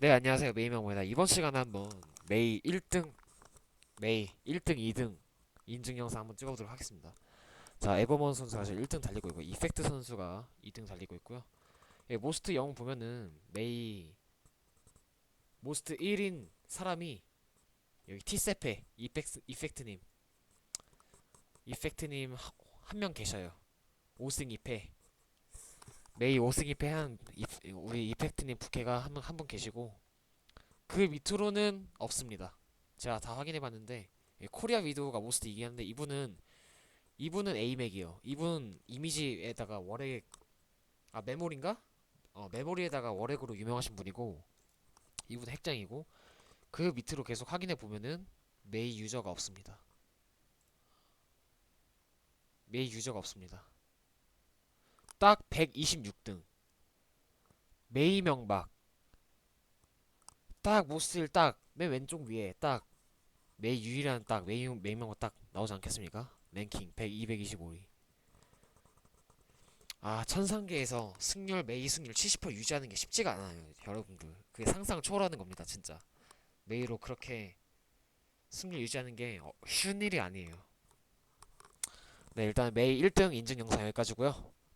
네, 안녕하세요. 메이명모입니다. 이번 시간에 한번 메이 1등, 메이 1등, 2등 인증 영상 한번 찍어보도록 하겠습니다. 자, 에버먼 선수가 지금 1등 달리고 있고, 이펙트 선수가 2등 달리고 있고요. 예, 모스트 영 보면은 메이 모스트 1인 사람이 여기 티세페 이펙트 이펙트님 이펙트님 한 명 계셔요. 5승 2패 메이 5승 2패 한 이, 우리 이펙트님 부캐가 한분 한 분 계시고 그 밑으로는 없습니다. 제가 다 확인해봤는데 예, 코리아 위도우가 모스트 이긴 한데 이분은 이분은 에이맥이요. 이분 이미지에다가 월액 아 메모리인가? 어 메모리에다가 월액으로 유명하신 분이고 이분 핵장이고 그 밑으로 계속 확인해 보면은 메이 유저가 없습니다. 메이 유저가 없습니다. 딱 126등. 메이 명박. 딱 모스일 딱 맨 왼쪽 위에 딱 메이 유일한 딱 메이 메이 명박 딱 나오지 않겠습니까? 랭킹 100 225위. 아 천상계에서 승률 메이 승률 70% 유지하는 게 쉽지가 않아요 여러분들 그게 상상 초월하는 겁니다 진짜 메이로 그렇게 승률 유지하는 게 어, 쉬운 일이 아니에요 네 일단 메이 1등 인증 영상 여기까지고요